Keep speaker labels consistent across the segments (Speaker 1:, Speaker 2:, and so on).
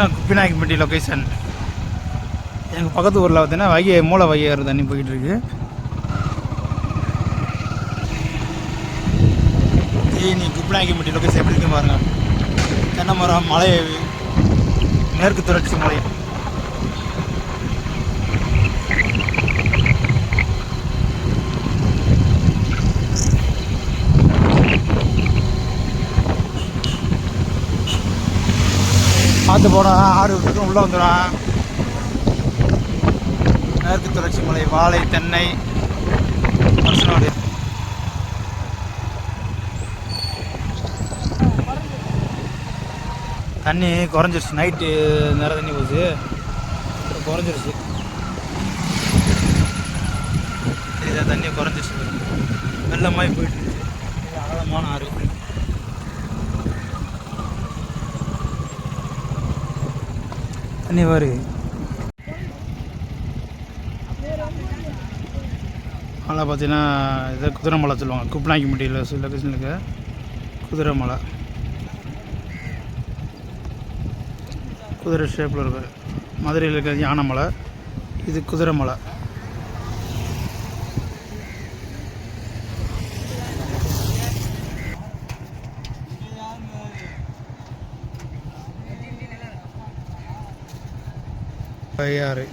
Speaker 1: இதான் குப்பிநாயக்கம்பட்டி லொக்கேஷன் எங்கள் பக்கத்து ஊரில் பார்த்தீங்கன்னா வகை மூளை வகையாக தண்ணி போயிட்டு இருக்கு. தேனி குப்பிநாயக்கம்பட்டி லொக்கேஷன் எப்படி இருக்கு பாருங்கள் தென்னை மரம் மலை மேற்கு தொடர்ச்சி மலை பார்த்து போனால் ஆறு விட்டுட்டு உள்ளே வந்துடும் மேற்கு தொடர்ச்சி மலை வாழை தென்னை அரசனோடு. தண்ணி குறைஞ்சிருச்சு நைட்டு நிறைய தண்ணி போச்சு. குறைஞ்சிருச்சு. தண்ணி குறைஞ்சிருச்சு. வெள்ளமாய் போயிட்டு இருந்துச்சு. அகலமான ஆறு. தண்ணி மலை பார்த்தீங்கன்னா இதை குதிரை மலை சொல்லுவாங்க. குப்பநாய்க்கும்பட்டியில் சில லொக்கேஷனுக்கு குதிரை மலை. குதிரை ஷேப்பில் இருக்குது மதுரையில் இருக்கிறது யானை மலை. இது குதிரை மலை. வையாறு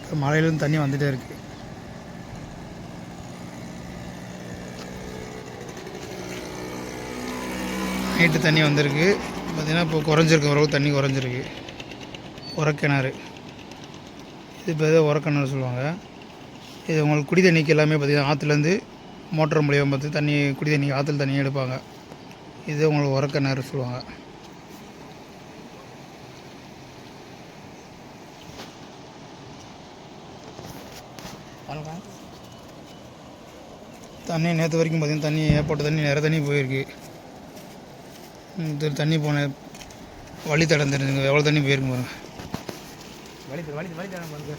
Speaker 1: இப்போ மழையிலும் தண்ணி வந்துகிட்டே இருக்கு. நைட்டு தண்ணி வந்திருக்கு. பார்த்திங்கன்னா இப்போ குறைஞ்சிருக்கு ஓரளவு தண்ணி குறைஞ்சிருக்கு. உரக்கிணறு. இது இப்போ ஏதோ உரக்கிணறு சொல்லுவாங்க. இது உங்களுக்கு குடி தண்ணிக்கு எல்லாமே பார்த்தீங்கன்னா ஆற்றுலேருந்து மோட்டர் மூலியம் பார்த்து தண்ணி குடி தண்ணி ஆற்றுல தண்ணி எடுப்பாங்க. இது உங்களுக்கு உரக்கிணறு சொல்லுவாங்க. தண்ணி நேற்று வரைக்கும் பார்த்திங்கன்னா தண்ணி ஏற்பட்ட தண்ணி நிறைய தண்ணி போயிருக்கு. இது தண்ணி போன வழி தடம் தெரிஞ்சுங்க. எவ்வளோ தண்ணி போயிருக்கு பாருங்க.
Speaker 2: வழி வழி வழி பாருங்க.